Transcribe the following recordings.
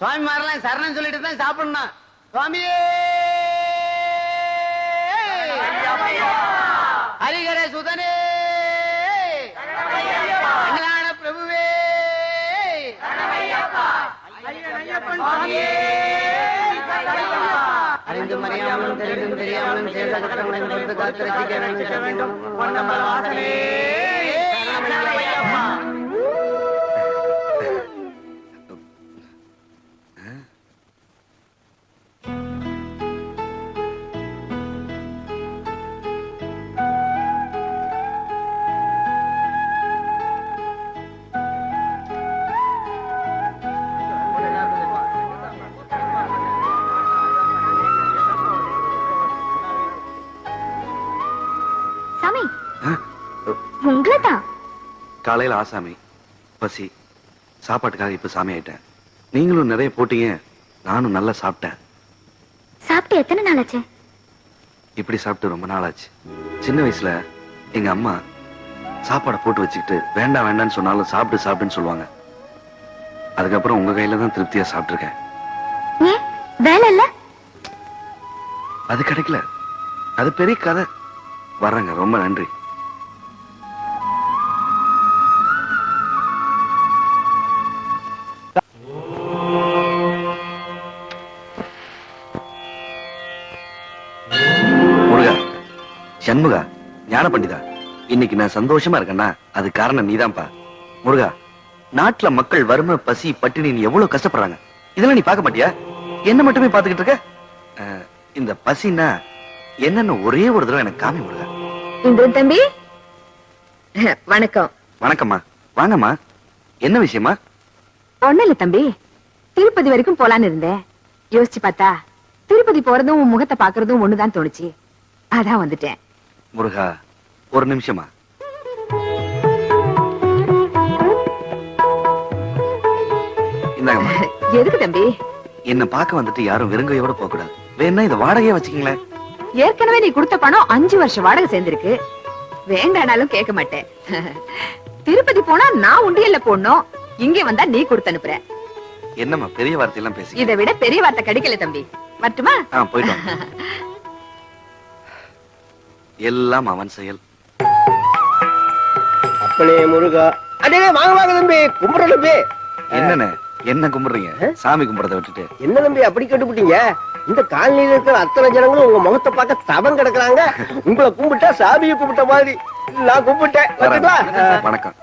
சுவாமி மாரெல்லாம் சரணம் சொல்லிட்டு தான் சாப்பிடணும். சுவாமியே! ஹரிகர சுதனே! அண்ணலான பிரபுவே! அறிந்தும் அறியாமலும் தெரிந்தும் தெரியாமலும் செய்த குற்றங்களை பொறுத்து காத்து ரசிக்க வேண்டும். காலையில் ஆசாமி பசி. சாப்பாட்டுக்காக இப்ப சாமி ஆயிட்டேன். நீங்களும் நிறைய போட்டீங்க. நானும் நல்லா சாப்பிட்டேன். சாப்பிட்டு எத்தனை நாள் ஆச்சு இப்படி சாப்பிட்டு ரொம்ப நாள் ஆச்சு சின்ன வயசுல எங்க அம்மா சாப்பாடை போட்டு வச்சுக்கிட்டு வேண்டாம் வேண்டாம்னு சொன்னாலும் சாப்பிட்டு சாப்பிட்டுன்னு சொல்லுவாங்க. அதுக்கப்புறம் உங்க கையில தான் திருப்தியா சாப்பிட்டுருக்கேன். வேலை இல்ல? அது கிடைக்கல. அது பெரிய கதை. வர்றேங்க. ரொம்ப நன்றி. சண்முகா ஞான பண்டிதா இன்னைக்கு நான் சந்தோஷமா இருக்கேன்னா அது காரணம் நீதான்ப்பா. முருகா நாட்டுல மக்கள் வறுமை பசி பட்டினி எவ்வளவு கஷ்டப்படுறாங்க. இதெல்லாம் நீ பார்க்க மாட்டியா? என்ன மட்டுமே பார்த்துக்கிட்டு இருக்க? இந்த பசின்னா என்னன்னு ஒரே ஒரு தடவை எனக்கு காமி முருகா. இந்து தம்பி வணக்கம். வணக்கம்மா. வாங்கம்மா. என்ன விஷயமா ஒண்ணு இல்ல தம்பி. திருப்பதி வரைக்கும் போலான்னு இருந்தேன். யோசிச்சு பார்த்தா திருப்பதி போறதும் உன் முகத்தை பாக்குறதும் ஒண்ணுதான் தோணுச்சு. அதான் வந்துட்டேன். முருகா ஒரு நிமிஷமா. இந்தாங்கம்மா. எதுக்கு தம்பி? என்ன பார்க்க வந்துட்டு யாரும் வெறுங்கையோட போக கூடாது வேணா இதை வாடகையே வச்சுக்கீங்களேன். ஏற்கனவே நீ கொடுத்த பணம் அஞ்சு வருஷம் வாடகை சேர்ந்திருக்கு. வேண்டானாலும் கேட்க மாட்டேன். திருப்பதி போனா நான் உண்டியல்ல போடணும். இங்க வந்தா நீ கொடுத்து அனுப்புற. என்னம்மா பெரிய வார்த்தையெல்லாம் பேசி இதை விட பெரிய வார்த்தை கிடைக்கல தம்பி. மட்டுமா போயிட்டு. எல்லாம் அவன் செயல். அப்பனே முருகா. அடே வாங்க வாங்க தம்பி. கும்பிட தம்பி. என்னண்ணே? என்ன கும்பிடுறீங்க? சாமி கும்பிடுறத விட்டுட்டு. என்ன தம்பி அப்படி கட்டுப்பிட்டீங்க? இந்த காலனியில இருக்கிற அத்தனை ஜனங்களும் உங்க முகத்தை பார்க்க தவம் கிடக்குறாங்க. உங்களை கும்பிட்டா சாமியை கும்பிட்ட மாதிரி. நான் கும்பிட்டேன். வணக்கம்.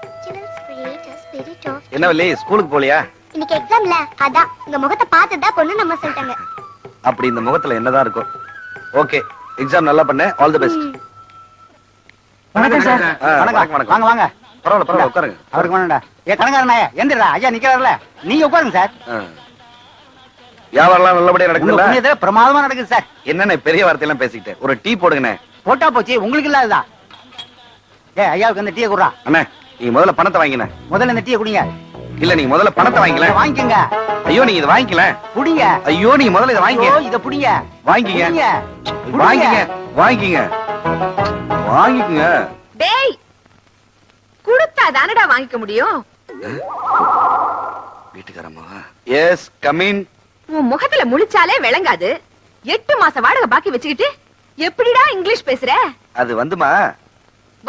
என்ன வள்ளி ஸ்கூலுக்கு போலியா இன்னைக்கு எக்ஸாம்ல அதான் உங்க முகத்தை பார்த்துதான் பொண்ணு நம்ம சொல்லிட்டாங்க. அப்படி இந்த முகத்துல என்னதான் இருக்கும் ஓகே எக்ஸாம் நல்லா பண்ண. ஆல் தி பெஸ்ட் வணக்கம் சார். வணக்கம். வணக்கம். வாங்க வாங்க. பரவாயில்ல பரவாயில்ல உட்காருங்க. அவருக்கு வேணாண்டா ஏ கணக்காரண்ணே எந்திரா ஐயா நிக்கிறாருல. நீங்க உட்காருங்க சார். ஆ. வியாபாரம்லாம் நல்லபடியா புண்ணியத்துல பிரமாதமா நடக்குது சார். என்னண்ணே பெரிய வார்த்தையெல்லாம் பேசிக்கிட்டு? ஒரு டீ போடுங்கண்ணே. போட்டா போச்சு உங்களுக்கு இல்லாததா? ஏ ஐயாவுக்கு அந்த டீயை குடுறா. அண்ணே நீங்க முதல்ல பணத்தை வாங்கின முதல்ல இந்த டீயை குடிங்க. இல்ல நீங்க முதல்ல பணத்தை வாங்கிக்கல வாங்கிக்கங்க. ஐயோ நீங்க இதை வாங்கிக்கல. குடிங்க. ஐயோ நீங்க முதல்ல இதை வாங்கிக்க இத புடிங்க. வாங்கிக்கங்க. வாங்கிக்கங்க வாங்கிக்கங்க வாங்கிக்கங்க. டேய் கொடுத்தா தானடா வாங்கிக்க முடியும்? வீட்டுக்காரம்மா. எஸ் கமின் உன் முகத்துல முழிச்சாலே விளங்காது. எட்டு மாச வாடகை பாக்கி வச்சுக்கிட்டு எப்படிடா இங்கிலீஷ் பேசுற? அது வந்துமா?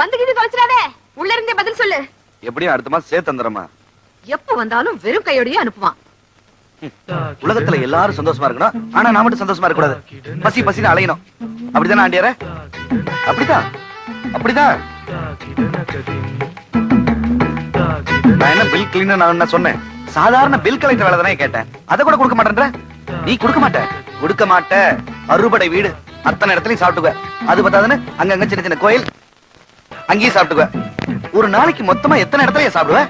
வந்துகிட்டு தொலைச்சிடாதே. உள்ள இருந்தே பதில் சொல்லு. எப்படியும் அடுத்த மாசம் சேர்த்து தந்துடுறமா எப்ப வந்தாலும் வெறும் கையோடயே அனுப்புவான். உலகத்துல எல்லாரும் சந்தோஷமா இருக்கணும். ஆனா நான் மட்டும் சந்தோஷமா இருக்க கூடாது பசி பசின்னு அலையணும். அப்படிதானே ஆண்டியார? அப்படிதான் அப்படிதான். நான் என்ன பில் கிளீனர் நான் சொன்னேன்? சாதாரண பில் கலெக்டர் வேலை தானே கேட்டேன். அதை கூட கொடுக்க மாட்டேன்ற? நீ கொடுக்க மாட்ட. கொடுக்க மாட்ட. அறுபடை வீடு. அத்தனை இடத்துலயும் சாப்பிட்டுக்க அது பத்தாதுன்னு அங்கங்க சின்ன சின்ன கோயில். அங்கேயும் சாப்பிட்டுக்க ஒரு நாளைக்கு மொத்தமா எத்தனை இடத்துல சாப்பிடுவ?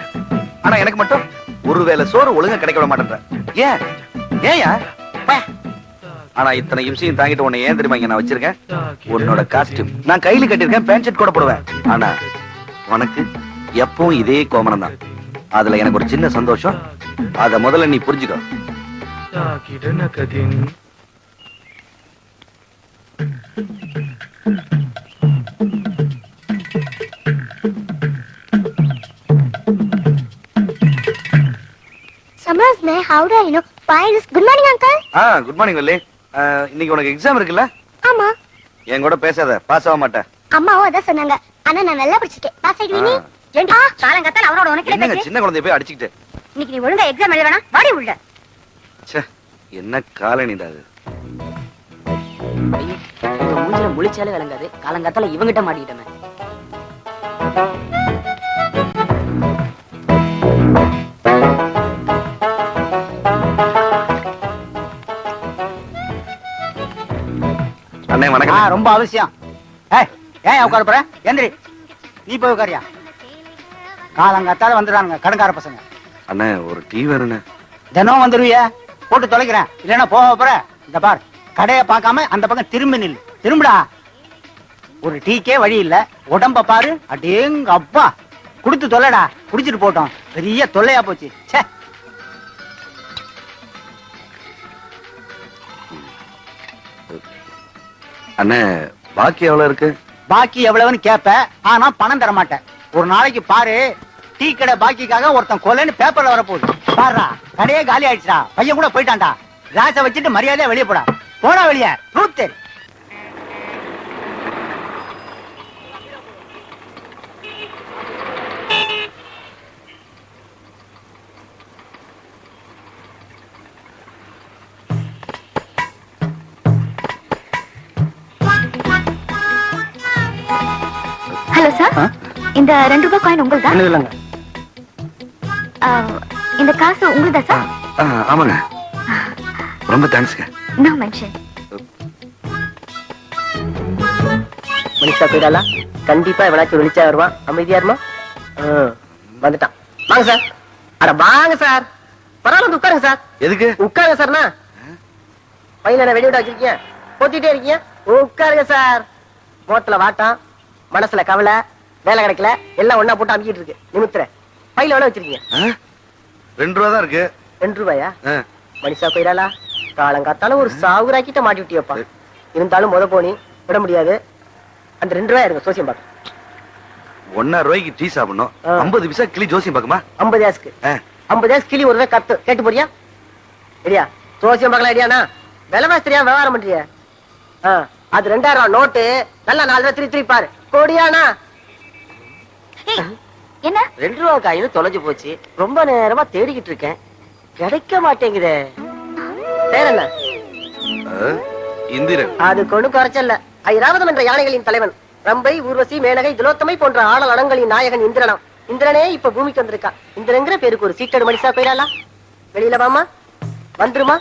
ஆனா எனக்கு மட்டும் ஒருவேளை சோறு ஒழுங்கா கிடைக்க விட மாட்டேன்ற. ஏன்? ஏயா ஆனா இத்தனை இம்சையும் தாங்கிட்டு உன்னை ஏன் தெரியுமா இங்க நான் வச்சிருக்கேன்? உன்னோட காஸ்டியூம் நான் கையில கட்டியிருக்கேன் பேண்ட் ஷர்ட் கூட போடுவேன். ஆனா உனக்கு எப்பவும் இதே கோமணம் தான். அதுல எனக்கு ஒரு சின்ன சந்தோஷம். அத முதல்ல நீ புரிஞ்சுக்கோ. Summers में how do I know? Good morning uncle ah good morning Valli. ஆ, இன்னைக்கு உனக்கு எக்ஸாம் இருக்குல்ல? ஆமா. என் கூட பேசாத பாஸ் ஆக மாட்டேன். அம்மாவும் அதான் சொன்னாங்க. ஆனா நான் நல்லா படிச்சிருக்கேன். பாஸ் ஆயிடுவீ நீ? ஏண்டா காலங்கத்தால அவரோட உனக்கு என்னங்க சின்ன குழந்தைய போய் அடிச்சுக்கிட்டு? இன்னைக்கு நீ ஒழுங்கா எக்ஸாம் எழுத வேணாம். வாடி உள்ள. ச்சே என்ன காலனிடா அது? மூஞ்சில முழிச்சாலே விளங்காது. காலங்காத்தால இவங்கிட்ட மாட்டிக்கிட்டமே அண்ணே வணக்கம். ரொம்ப அவசியம். ஏய் ஏன் உட்கார போற? எந்திரி. நீ போய் உட்காரியா? காலங்காத்தால வந்துடுறானுங்க கடன்கார பசங்க. அண்ணே ஒரு டீ வேணுண்ணே. தினம் வந்துருவிய? போட்டு தொலைக்கிறேன். இல்லைன்னா போக போற? இந்த பார் கடையை பார்க்காம அந்த பக்கம் திரும்பி நில்லு. திரும்புடா. ஒரு டீக்கே வழி இல்ல. உடம்ப பாரு. அடேங்க அப்பா. குடுத்து தொலைடா. குடிச்சிட்டு போட்டோம். பெரிய தொல்லையா போச்சு. ச்சே. அண்ணே பாக்கி எவ்வளவு இருக்கு? பாக்கி எவ்வளவுன்னு கேப்ப ஆனா பணம் தர மாட்டேன் ஒரு நாளைக்கு பாரு டீ கடை பாக்கிக்காக ஒருத்தன் கொலைன்னு பேப்பர்ல வரப்போகுது. பாருடா கடையே காலி ஆயிடுச்சுடா. பையன் கூட போயிட்டான்டா. கிளாஸ வச்சுட்டு மரியாதையா வெளியே போடா. போடா வெளியே ரூத் இந்த ரெண்டு ரூபாய் காயின் உங்களுதா? இல்லைங்க? ஆ, இந்த காசு உங்களுதா சார் ஆ, ஆமாங்க. ரொம்ப தேங்க்ஸ்ங்க நோ மென்ஷன் மனிஷா போயிடாலா கண்டிப்பா எவனாச்சும் வெளிச்சா வருவான். அமைதியா இருமா? வந்துட்டான். வாங்க சார் அட வாங்க சார் பரவாயில்ல வந்து உட்காருங்க சார் எதுக்கு? உட்காருங்க சார்னா பையன வெளியிட வச்சிருக்கீங்க? போத்திட்டே இருக்கீங்க? உட்காருங்க சார் முகத்துல வாட்டம் மனசுல கவலை. வேலை கிடைக்கல எல்லாம் ஒண்ணா போட்டு அமுக்கிட்டு இருக்கு. நிமித்துறேன் பையில எவ்வளவு வச்சிருக்கீங்க? ரெண்டு ரூபா தான் இருக்கு. ரெண்டு ரூபாயா? மனுஷா போயிடாலா காலங்காத்தால ஒரு சாவுராக்கிட்ட மாட்டி விட்டியப்பா இருந்தாலும் முத போனி விட முடியாது. அந்த ரெண்டு ரூபாய் இருங்க சோசியம் பார்க்க. ஒன்னா ரூபாய்க்கு டீ சாப்பிடணும். ஐம்பது பைசா கிளி ஜோசியம் பாக்குமா ஐம்பது ஆஸ்க்கு. ஆ. ஐம்பது ஆஸ் கிளி ஒரு ரூபாய் கத்து. கேட்டு போறியா? சரியா சோசியம் பார்க்கலாம் ஐடியாண்ணா விலைவாசி தெரியாம விவகாரம் பண்றிய? அது ரெண்டாயிரம் ரூபாய் நோட்டு நல்லா நாலு ரூபாய் திருப்பி பாரு. கோடியாண்ணா என்ன? ரெண்டு ரூபா காயின்னு தொலைஞ்சு போச்சு. ரொம்ப நேரமா தேடிக்கிட்டு இருக்கேன். கிடைக்க மாட்டேங்குதே. பேர் என்ன ஆ, இந்திரன். அது கொண்டு குறைச்சல்ல. ஐராவதம் என்ற யானைகளின் தலைவன். ரம்பை ஊர்வசி மேனகை திலோத்தமை போன்ற ஆடல் அடங்களின் நாயகன் இந்திரனாம். இந்திரனே இப்ப பூமிக்கு வந்திருக்கான். இந்திரங்கிற பேருக்கு ஒரு சீட்டடு மனுஷா போயிடாலா வெளியில வாமா வந்துருமா?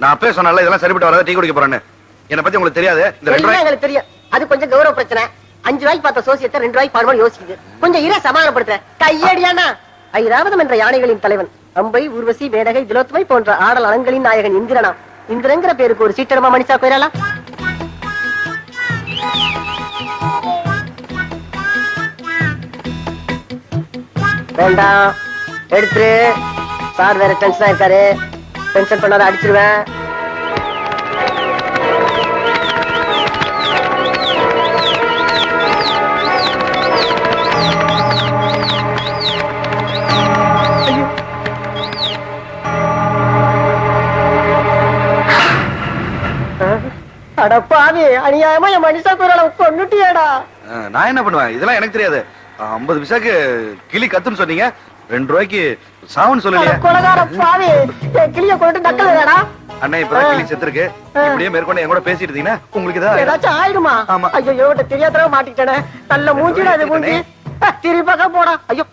நான் அப்பவே சொன்னல இதெல்லாம் சரிப்பட்டு வராத டீ குடிக்க போறேன்னு. என்ன பத்தி உங்களுக்கு தெரியாது. இந்த ரெண்டு ரூபாய் எங்களுக்கு தெரியும் அது கொஞ்சம் கௌரவ பிரச்சனை. அஞ்சு ரூபாய்க்கு பார்த்த சோசியத்தை ரெண்டு ரூபாய்க்கு பாடுவோம் யோசிக்குது. கொஞ்சம் இர சமாதானப்படுத்துற. கையடியானா? ஐராவதம் என்ற யானைகளின் தலைவன். அம்பை ஊர்வசி மேடகை திலோத்மை போன்ற ஆடல் அலங்களின் நாயகன் இந்திரனா. இந்திரங்கிற பேருக்கு ஒரு சீட்டடமா மனுஷா போயிடலாம் வேண்டாம். எடுத்துரு. சார் வேற டென்ஷனா இருக்காரு. டென்ஷன் பண்ணாத அடிச்சிருவேன் அட பாவி அநியாயமா என் மனுஷா குரலை கொண்டுட்டியாடா நான் என்ன பண்ணுவேன்? இதெல்லாம் எனக்கு தெரியாது. ஐம்பது பைசாக்கு கிளி கத்துன்னு சொன்னீங்க. ரெண்டு ரூபாய்க்கு சாவுன்னு அட சொல்லலையே கொலகார பாவி கிளிய கொண்டு நக்கலடா அண்ணா இப்பதான் கிளி செத்துருக்கு. இப்படியே மேற்கொண்டு என் கூட பேசிட்டு இருந்தீங்கன்னா உங்களுக்கு ஏதாவது ஏதாச்சும் ஆயிடுமா? ஆமா. ஐயோ தெரியாதரவ மாட்டிக்கிட்டேனே. நல்ல மூஞ்சிடா அது மூஞ்சி திருப்பக்கா போடா. ஐயோ.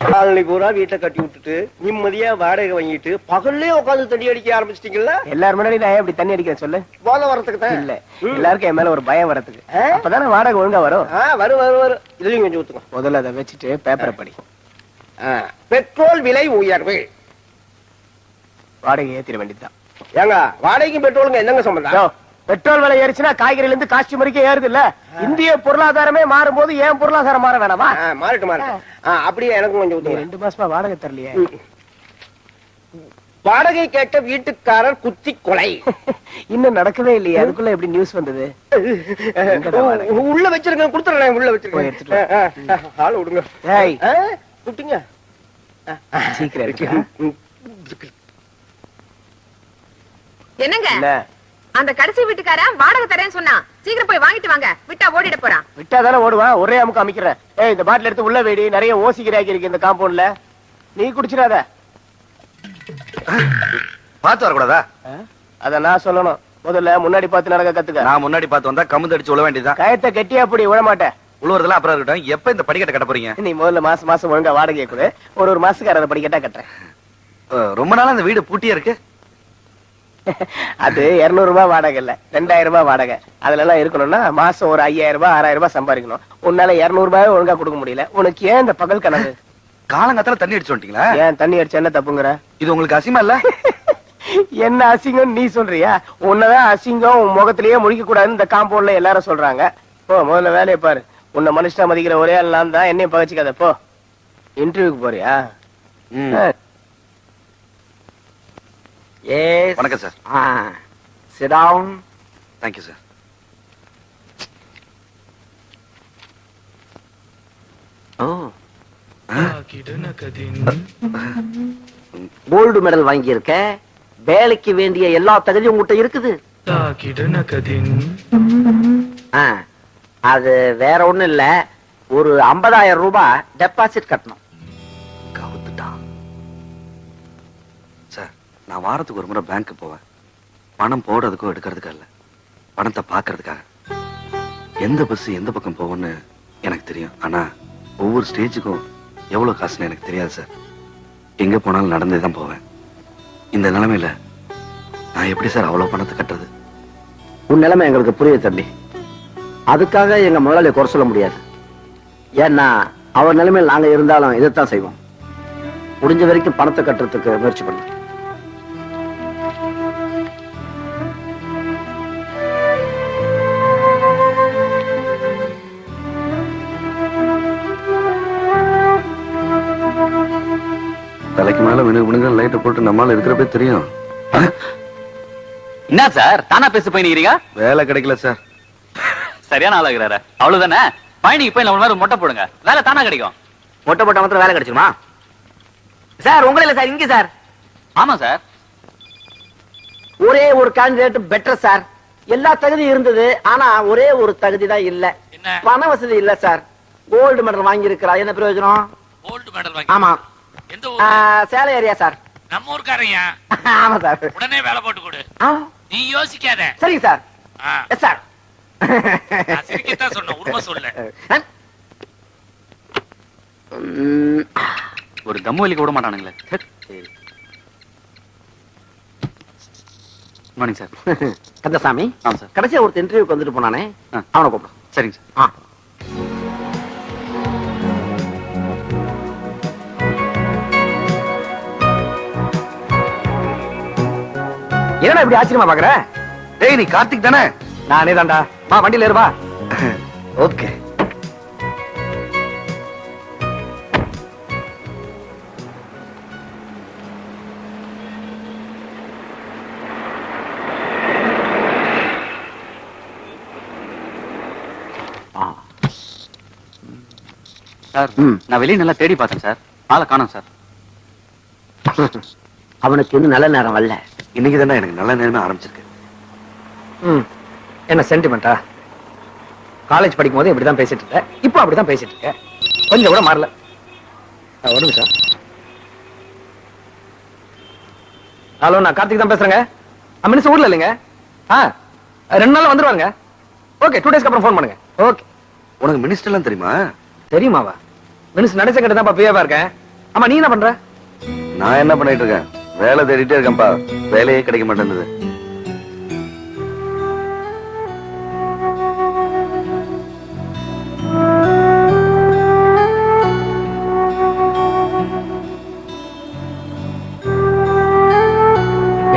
காலனி பூரா வீட்டை கட்டி விட்டுட்டு நிம்மதியா வாடகை வாங்கிட்டு பகல்லே உட்காந்து தண்ணி அடிக்க ஆரம்பிச்சிட்டீங்கல்ல? எல்லாரும் முன்னாடி நான் ஏன் இப்படி தண்ணி அடிக்கிறேன் சொல்லு? போல வரதுக்கு தான். இல்ல. எல்லாருக்கும் என் மேல ஒரு பயம் வரதுக்கு ஆ? அப்பதானே வாடகை ஒழுங்கா வரும்? வரும் வரும் வரும். இதுலயும் கொஞ்சம் ஊத்துக்கோ முதல்ல அதை வச்சுட்டு பேப்பரை படி. பெட்ரோல் விலை உயர்வு. வாடகை ஏத்திட வேண்டியதுதான். ஏங்க வாடகைக்கும் பெட்ரோலுங்க என்னங்க சம்பந்தம்? பெட்ரோல் விலை ஏறிச்சுன்னா காய்கறில இருந்து காஸ்டியூம் வரைக்கும் ஏறுது இல்ல இந்திய பொருளாதாரமே மாறும்போது ஏன் பொருளாதாரம் மாற வேணாமா? மாறட்டும் மாறட்டும். அப்படியே எனக்கும் கொஞ்சம் ரெண்டு மாசமா வாடகை தரலையே. வாடகை கேட்ட வீட்டுக்காரர் குத்தி கொலை இன்னும் நடக்கவே இல்லையே. அதுக்குள்ள எப்படி நியூஸ் வந்தது? உள்ள வச்சிருக்கேன் கொடுத்துறேன் உள்ள. வச்சிருக்கேன். ஆள் விடுங்க. விட்டுங்க. சீக்கிரம். என்னங்க? இல்ல அந்த கடைசி வீட்டுக்காரன் வாடகை தரேன்னு சொன்னான் சீக்கிரம் போய் வாங்கிட்டு வாங்க. விட்டா ஓடிட போறான். விட்டா தானே ஓடுவான் ஒரே அமுக்கு அமைக்கிறேன். ஏய் இந்த பாட்டில் எடுத்து உள்ள வேடி நிறைய ஓசி கிராக்கி இருக்கு இந்த காம்பவுண்ட்ல. நீ குடிச்சிடாத. பார்த்து வரக்கூடாதா? அத நான் சொல்லணும். முதல்ல முன்னாடி பார்த்து நடக்க கத்துக்க. நான் முன்னாடி பார்த்து வந்தா கமுந்து அடிச்சு விழ வேண்டியதுதான். கயத்தை கெட்டியா அப்படி விட மாட்டேன். உழுவுறதெல்லாம் அப்புறம் இருக்கட்டும். எப்ப இந்த படிக்கட்டை கட்ட போறீங்க? நீ முதல்ல மாசம் மாசம் ஒழுங்கா வாடகை கொடு. ஒரு ஒரு மாசத்துக்கு அதை படிக்கட்டா கட்டுறேன். ரொம்ப நாளா இந்த வீடு பூட்டியே இருக்கு? அது 200 ரூபாய் வாடகை இல்ல. ரெண்டாயிரம் ரூபாய் வாடகை. அதுல எல்லாம் இருக்கணும்னா மாசம் ஒரு ஐயாயிரம் ரூபாய் ஆறாயிரம் ரூபாய் சம்பாதிக்கணும். உன்னால 200 ரூபாய் ஒழுங்கா கொடுக்க முடியல. உனக்கு ஏன் இந்த பகல் கனவு? காலங்காத்தால தண்ணி அடிச்சு வந்துட்டீங்களா? ஏன் தண்ணி அடிச்சா என்ன தப்புங்கிற? இது உங்களுக்கு அசிமா இல்ல? என்ன அசிங்கம் நீ சொல்றியா? உன்னதான் அசிங்கம் உன் முகத்திலேயே முழிக்க கூடாதுன்னு இந்த காம்பவுண்ட்ல எல்லாரும் சொல்றாங்க. போ முதல்ல வேலையை பாரு. உன்னை மனுஷனா மதிக்கிற ஒரே நான் தான் என்னையும் பகச்சிக்காத. போ. இன்டர்வியூக்கு போறியா. எஸ் வணக்கம் sir ah sit down thank you sir O. Gold medal வாங்கி இருக்க வேலைக்கு வேண்டிய எல்லா தகுதியும் உங்ககிட்ட இருக்குது. அது வேற ஒண்ணும் இல்ல. ஒரு 50000 ரூபாய் டெபாசிட் கட்டணும். நான் வாரத்துக்கு ஒரு முறை பேங்க்கு போவேன். பணம் போடுறதுக்கோ எடுக்கிறதுக்கோ இல்லை. பணத்தை பார்க்கறதுக்காக. எந்த பஸ் எந்த பக்கம் போகும்னு எனக்கு தெரியும். ஆனால் ஒவ்வொரு ஸ்டேஜுக்கும் எவ்வளவு காசுன்னு எனக்கு தெரியாது சார் எங்கே போனாலும் நடந்தே தான் போவேன். இந்த நிலைமையில நான் எப்படி சார் அவ்வளோ பணத்தை கட்டுறது? உன் நிலைமை எங்களுக்கு புரியுது தம்பி. அதுக்காக எங்கள் முதலாளி குறை சொல்ல முடியாது. ஏன்னா அவர் நிலைமையில் நாங்கள் இருந்தாலும் இதைத்தான் செய்வோம். முடிஞ்ச வரைக்கும் பணத்தை கட்டுறதுக்கு முயற்சி பண்ணுவோம் வினுங்க லைட்டை போட்டு நம்மால இருக்கிறப்பே தெரியும். என்ன சார் தானா பேச போயினீங்க வேலை கிடைக்கல சார். சரியான ஆளாகிறாரு அவ்வளவுதானே? பயணிக்கு போய் நம்ம மாதிரி மொட்டை போடுங்க. வேலை தானா கிடைக்கும். மொட்டை போட்ட மாத்திரம் வேலை கிடைச்சிருமா? சார் உங்கள இல்ல சார் இங்க சார். ஆமா சார். ஒரே ஒரு கேண்டிடேட் பெட்டர் சார். எல்லா தகுதியும் இருந்தது ஆனா ஒரே ஒரு தகுதி தான் இல்ல? பண வசதி இல்ல சார். கோல்டு மெடல் வாங்கி இருக்கிறா என்ன பிரயோஜனம்? கோல்டு மெடல் ஆமா. எந்த ஆ, சேலம் ஏரியா சார். நம்ம ஊர்க்காரையா ஆமா சார். உடனே வேலை போட்டு கொடு. நீ யோசிக்காத. சரிங்க சார். Yes sir. சிரிக்கத்தான் சொன்னேன். உண்மை சொல்லு. ஒரு தம்மு வலிக்க விட மாட்டானுங்களே. Morning sir. கந்தசாமி ஆமா சார். கடைசியா ஒரு இன்டர்வியூக்கு வந்துட்டு போனானே. அவனை கூப்பிடு. சரிங்க சார். ஆ. என்னடா இப்படி ஆச்சரியமா பாக்குற? டேய் நீ கார்த்திக் தானே? நானே தான்டா. வா வண்டியில ஏறு வா. ஓகே. சார். நான் வெளியே நல்லா தேடி பார்த்தேன் சார். ஆளை காணோம் சார். அவனுக்கு இன்னும் நல்ல நேரம் வரல. இன்னைக்கு தானே எனக்கு நல்ல நேரமே ஆரம்பிச்சிருக்கு. ம். என்ன சென்டிமெண்டா காலேஜ் படிக்கும் போது இப்படிதான் பேசிட்டு இருக்க இப்போ அப்படிதான் பேசிட்டு இருக்க கொஞ்சம் கூட மாறல. ஒரு நிமிஷம். ஹலோ நான் கார்த்திக் தான் பேசுறேங்க. மினிஸ் ஊர்ல இல்லைங்க. ஆ ரெண்டு நாள்ல வந்துருவாங்க ஓகே டூ டேஸ்க்கு அப்புறம் ஃபோன் பண்ணுங்க. ஓகே. உனக்கு மினிஸ்டர்லாம் தெரியுமா? தெரியுமாவா? மினிஸ் நடேசன் கிட்ட தான் பிஏவா இருக்கேன். ஆமா நீ என்ன பண்ற? நான் என்ன பண்ணிட்டு இருக்கேன்? வேலை தேடிட்டே இருக்கேன்ப்பா. வேலையே கிடைக்க மாட்டேங்குது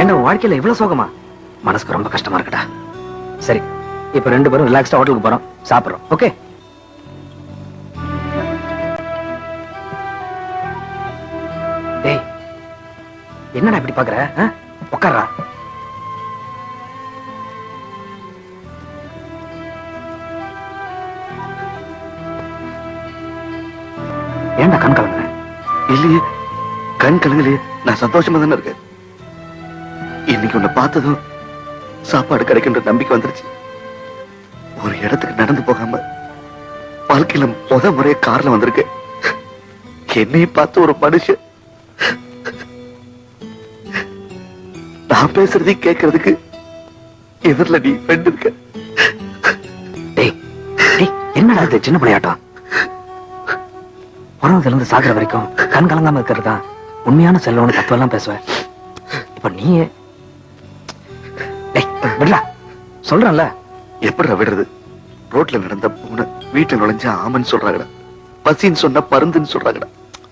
என்ன வாழ்க்கையில இவ்வளவு சோகமா? மனசுக்கு ரொம்ப கஷ்டமா இருக்குடா. சரி இப்ப ரெண்டு பேரும் ரிலாக்ஸ்டா ஹோட்டலுக்கு போறோம். சாப்பிடுறோம். ஓகே என்னடா இப்படி பாக்குற? ஆ? உட்கார்றா ஏன்டா கண் கலங்குற? இல்லையே. கண் கலங்கலையே. நான் சந்தோஷமா தானே இருக்கேன். இன்னைக்கு உன்னை பார்த்ததும் சாப்பாடு கிடைக்கின்ற நம்பிக்கை வந்துருச்சு. ஒரு இடத்துக்கு நடந்து போகாம வாழ்க்கையில முத முறைய கார்ல வந்திருக்கு என்னையும் பார்த்து ஒரு மனுஷன். நான் பேசுறதையும் கேட்கறதுக்கு எதிரில நீ ஃப்ரெண்ட் இருக்க. என்னடா இது சின்ன பிள்ளையாட்டம்? பிறந்ததுல இருந்து சாகுற வரைக்கும் கண் கலங்காம இருக்கிறது? உண்மையான செல்லவனு தத்துவம் எல்லாம் பேசுவேன் இப்ப நீ டேய் விடுறா சொல்றேன்ல. எப்படிடா விடுறது? ரோட்ல நடந்த பூனை வீட்டுல நுழைஞ்ச ஆமன்னு சொல்றாங்கடா. பசின்னு சொன்னா பருந்துன்னு சொல்றாங்கடா.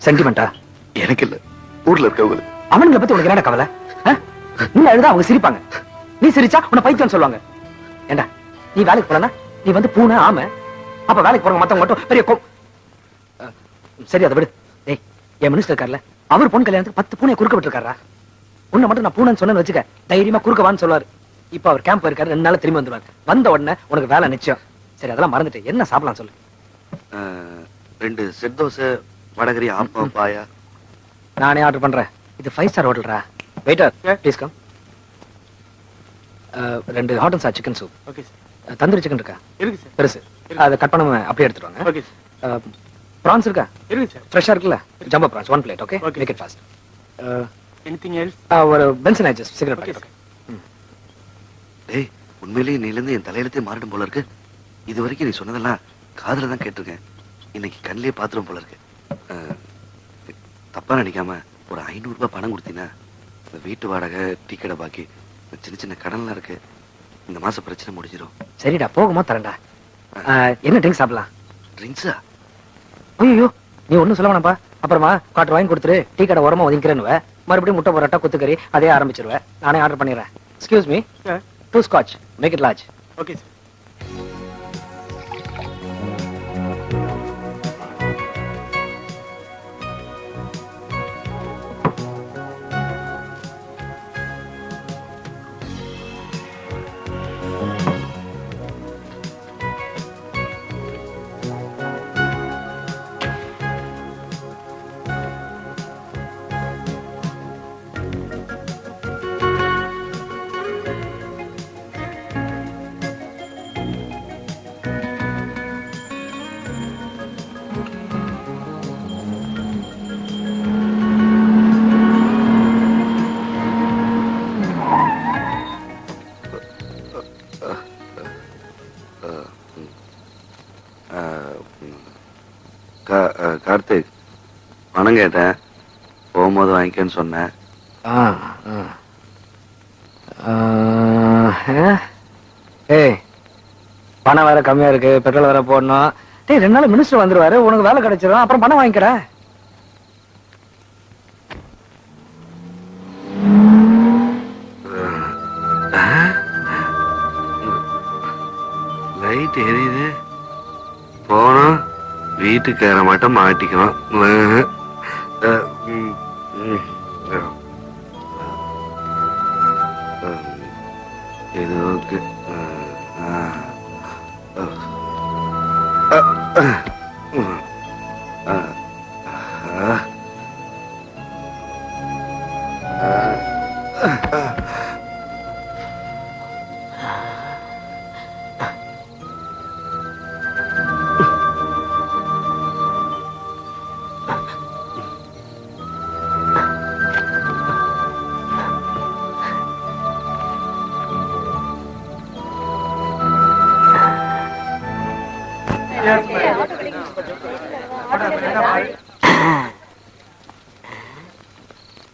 சென்டிமெண்டா எனக்கு இல்ல. ஊர்ல இருக்கவங்க. அவனுங்களை பத்தி உனக்கு என்னடா கவலை? நீ அழுதா அவங்க சிரிப்பாங்க. நீ சிரிச்சா உன்னை பைத்தியம் சொல்லுவாங்க. ஏண்டா நீ வேலைக்கு போலனா? நீ வந்து பூனை ஆமை. அப்ப வேலைக்கு போறவங்க மத்தவங்க மட்டும் பெரிய கோ சரி அதை விடு. டேய் என் மினிஸ்டர் இருக்கார்ல. அவர் பொண்ணு கல்யாணத்துக்கு பத்து பூனையை குறுக்க விட்டுருக்காரா? உன்னை மட்டும் நான் பூனைன்னு சொன்னேன்னு வச்சுக்க தைரியமா குறுக்க வான்னு சொல்லுவாரு. இப்ப அவர் கேம்ப் இருக்காரு ரெண்டு நாள் திரும்பி வந்துருவாரு. வந்த உடனே உனக்கு வேலை நிச்சயம். சரி அதெல்லாம் மறந்துட்டு என்ன சாப்பிடலாம் சொல்லு. ரெண்டு செட் தோசை வடகரி ஆப்பம் பாயா நானே ஆர்டர் பண்றேன். இது ஃபைவ் ஸ்டார் ஹோட்டல்ரா வெயிட்டர் ப்ளீஸ் கம் ரெண்டு hot and sour chicken soup okay tandoori chicken இருக்கா? இருக்கு சார் பெருசு. அதை கட் பண்ணாம அப்படியே எடுத்துட்டு வாங்க. ஓகே சார் ப்ரான்ஸ் இருக்கா? இருக்கு சார் ஃப்ரெஷ்ஷா இருக்குல்ல? Jumbo prawns one plate okay. Make it fast anything else ஒரு பென்சன் ஆச்சஸ் சிகரெட் பாக்கெட் டேய் உண்மையிலேயே நீலேருந்து என் தலையெழுத்தே மாறிடும் போல இருக்கு. இது வரைக்கும் நீ சொன்னதெல்லாம் காதுல தான் கேட்டிருக்கேன். இன்னைக்கு கண்ணிலே பாத்துரும் போல இருக்கு. தப்பா நினைக்காம ஒரு ஐநூறு ரூபாய் பணம் கொடுத்தீங்கன்னா இந்த வீட்டு வாடகை டீ கடை பாக்கி சின்ன சின்ன கடன்லாம் இருக்கு. இந்த மாசம் பிரச்சனை முடிஞ்சிடும் சரிடா போகுமா தரேன்டா. என்ன ட்ரிங்க் சாப்பிடலாம்? ட்ரிங்க்ஸா? ஐயோ நீ ஒண்ணும் சொல்ல வேணாம்ப்பா. அப்புறமா காட்டு வாங்கி கொடுத்துரு டீ கடை ஓரமா ஒதுக்கிறேன்னு மறுபடியும் முட்டை பரோட்டா குத்துக்கறி அதே ஆரம்பிச்சிருவேன் நானே ஆர்டர் பண்ணிடுறேன். Excuse me two scotch make it large okay sir Karthik பணம் கேட்டேன். போகும்போது வாங்கிக்கன்னு சொன்னேன். ஆ ஆ. ஏய் பணம் வேற கம்மியா இருக்கு பெட்ரோல் வேற போடணும். டேய் ரெண்டு நாள் மினிஸ்டர் வந்துருவாரு உனக்கு வேலை கிடைச்சிடும் அப்புறம் பணம் வாங்கிக்கிறேன். வீட்டுக்கார மட்டும் மாட்டிக்குவோம் அஹ், அஹ், ம், ம், அஹ். அஹ், இது ஓகே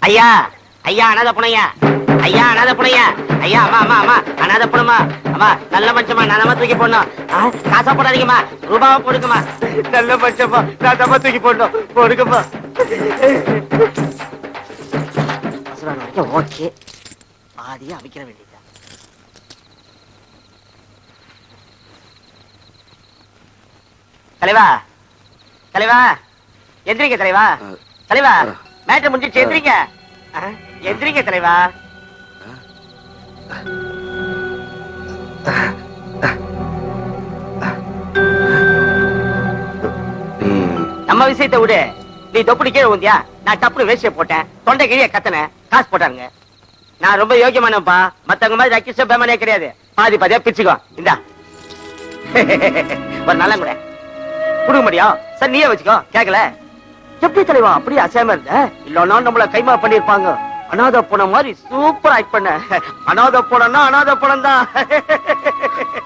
ஐயா ஐயா அனாத புனையா. ஐயா அனாத புனையா. ஐயா அம்மா அம்மா அம்மா. அனாத புணமா. அம்மா நல்ல மனுஷமா நலமா தூக்கி போடணும். காசா போடாதீங்கம்மா. ரூபாவை போடுங்கம்மா. நல்ல மனுஷமா நலமா தூக்கி போடணும். போடுங்கம்மா. ஓகே. பாதியா அமைக்கிற வேண்டியதா தலைவா தலைவா எந்திரிங்க தலைவா. தலைவா மேட்ரு முடிஞ்சிச்சு எந்திரிங்க. எந்திரிங்க தலைவா. நம்ம விஷயத்தை விடு. நீ தொப்புடி கீழே ஊந்தியா? நான் டப்புனு வேஷ்டிய போட்டேன். தொண்டை கிழிய கத்தனேன். காசு போட்டாருங்க. நான் ரொம்ப யோகியமானப்பா மத்தவங்க மாதிரி ரக்கிஷ பேமனே கிடையாது. பாதி பாதியா பிரிச்சுக்கோ இந்தா. ஒரு நல்ல கூட கொடுக்க சார் நீயே வச்சுக்கோ. கேக்கல? எப்படி தலைவா? அப்படியே அசையாம இருந்த? இல்லன்னா நம்மள கைமா பண்ணிருப்பாங்க அனாத போன மாதிரி சூப்பர் ஆக்ட் பண்ண அனாத போனா அனாத படம் தான்